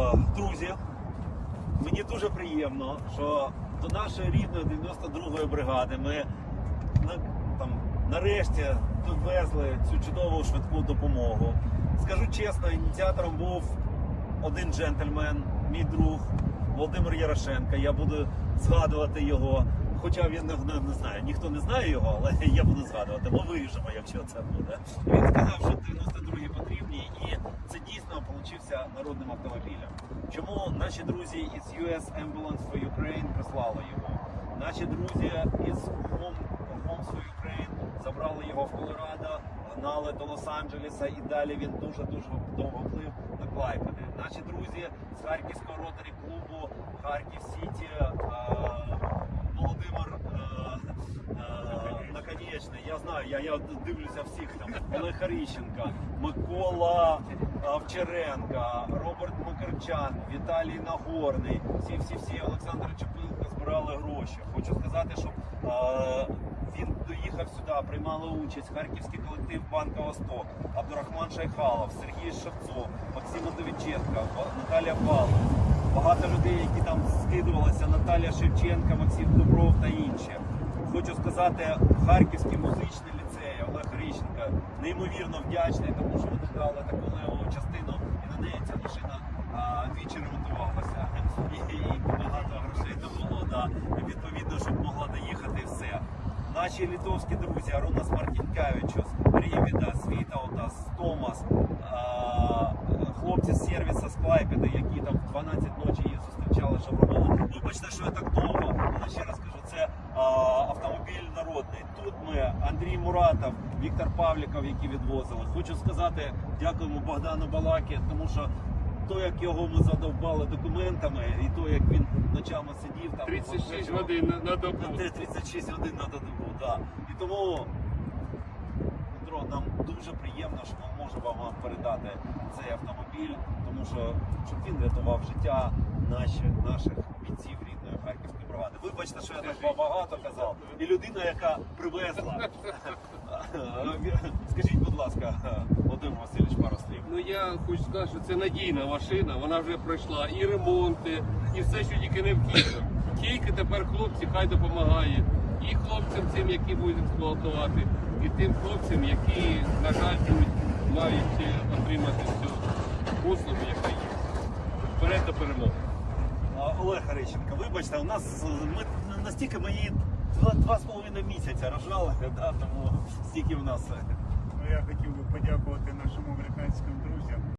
Е, Друзі, мені дуже приємно, що до нашої рідної 92-ї бригади ми там, нарешті довезли цю чудову швидку допомогу. Скажу чесно, ініціатором був один джентльмен, мій друг Володимир Ярошенко. Я буду згадувати його. Хоча він не, не, не знаю, ніхто не знає його, але я буду згадувати. Ми виріжемо, якщо це буде. Він сказав, що 92-гі потрібні, і це получився народним автомобілем. Чому наші друзі із US Ambulance for Ukraine прислали його? Наші друзі із Home, Homes for Ukraine забрали його в Колорадо, гнали до Лос-Анджелеса і далі він дуже дуже довго плив до Клайпеди. Наші друзі з Харківського ротарі клубу Харків Сіті. е, Володимир е, е, Наконечний, я знаю, я, я дивлюся всіх там. Олег Харіщенка, Микола Овчаренка, Роберт Макарчан, Віталій Нагорний, всі, всі, всі Олександр Чепилко збирали гроші. Хочу сказати, що е, він доїхав сюди, приймали участь харківський колектив Банка Восток, Абдурахман Шайхалов, Сергій Шевцов, Максим Довіченко, Наталія Павлова. Багато людей, які там скидувалися, Наталія Шевченка, Максим Дубров та інші. Хочу сказати, Харківський музичний ліцей Олег Ріщенко неймовірно вдячний, тому що вони дали таку леву частину, і на неї ця машина а, двічі ремонтувалася. І, і багато грошей там було, да. відповідно, щоб могла доїхати все. Наші литовські друзі, Арунас Мартінкевичус, Рівіда, Світаутас, Томас, а, хлопці з сервіса з Клайпеди, які там в 12 ночі їх зустрічали, щоб робили. Вибачте, що я так довго, але ще раз кажу, це а, автомобіль народний. Тут ми Андрій Муратов, Віктор Павліков, які відвозили. Хочу сказати, дякуємо Богдану Балакі, тому що то, як його ми задовбали документами, і то, як він ночами сидів там 36 годин на, на добу. на 36 годин на добу, да. І тому, Петро, нам дуже приємно, що ми можемо вам передати цей автомобіль, тому що щоб він рятував життя наші, наших бійців рідної Харківської бригади. Вибачте, що я так багато казав. І людина, яка привезла. Скажіть, будь ласка, Володимир Васильович, пару слів. Ну я хочу сказати, що це надійна машина, вона вже пройшла і ремонти, і все, що тільки не необхідно. Тільки тепер хлопці хай допомагає. І хлопцям цим, які будуть експлуатувати, і тим хлопцям, які, на жаль, будуть мають е, отримати цю послугу, яка є. Вперед до перемоги. Олег Харищенко, вибачте, у нас ми настільки ми два, два з половиною місяця рожали, да, тому стільки в нас. Ну, я хотів би подякувати нашим американським друзям.